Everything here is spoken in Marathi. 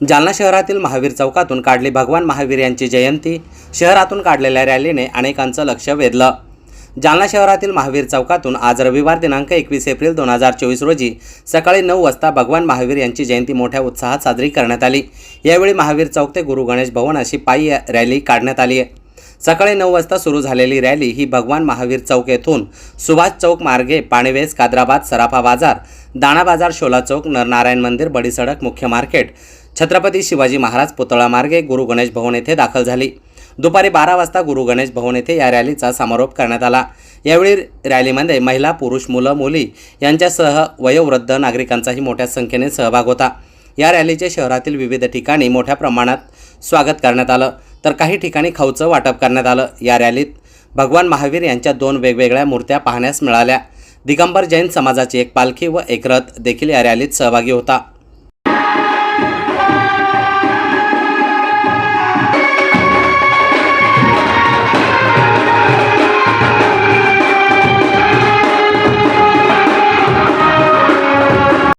जालना शहरातील महावीर चौकातून काढली भगवान महावीर यांची जयंती. शहरातून काढलेल्या रॅलीने अनेकांचं लक्ष वेधलं. जालना शहरातील महावीर चौकातून आज रविवार दिनांक एकवीस एप्रिल दोन हजार चोवीस रोजी सकाळी नऊ वाजता भगवान महावीर यांची जयंती मोठ्या उत्साहात साजरी करण्यात आली. यावेळी महावीर चौक ते गुरु गणेश भवन अशी पायी रॅली काढण्यात आली. आहे सकाळी नऊ वाजता सुरू झालेली रॅली ही भगवान महावीर चौक येथून सुभाष चौक मार्गे पाणीवेस कादराबाद सराफा बाजार दाणा बाजार शोला चौक नरनारायण मंदिर बडी सडक मुख्य मार्केट छत्रपती शिवाजी महाराज पुतळा मार्गे गुरु गणेश भवन येथे दाखल झाली. दुपारी बारा वाजता गुरु गणेश भवन येथे या रॅलीचा समारोप करण्यात आला. यावेळी रॅलीमध्ये महिला पुरुष मुलं मुली यांच्यासह वयोवृद्ध नागरिकांचाही मोठ्या संख्येने सहभाग होता. या रॅलीचे शहरातील विविध ठिकाणी मोठ्या प्रमाणात स्वागत करण्यात आलं. तर काही ठिकाणी खाऊचं वाटप करण्यात आलं. या रॅलीत भगवान महावीर यांच्या दोन वेगवेगळ्या मूर्त्या पाहण्यास मिळाल्या. दिगंबर जैन समाजाची एक पालखी व एक रथ देखील या रॅलीत सहभागी होता.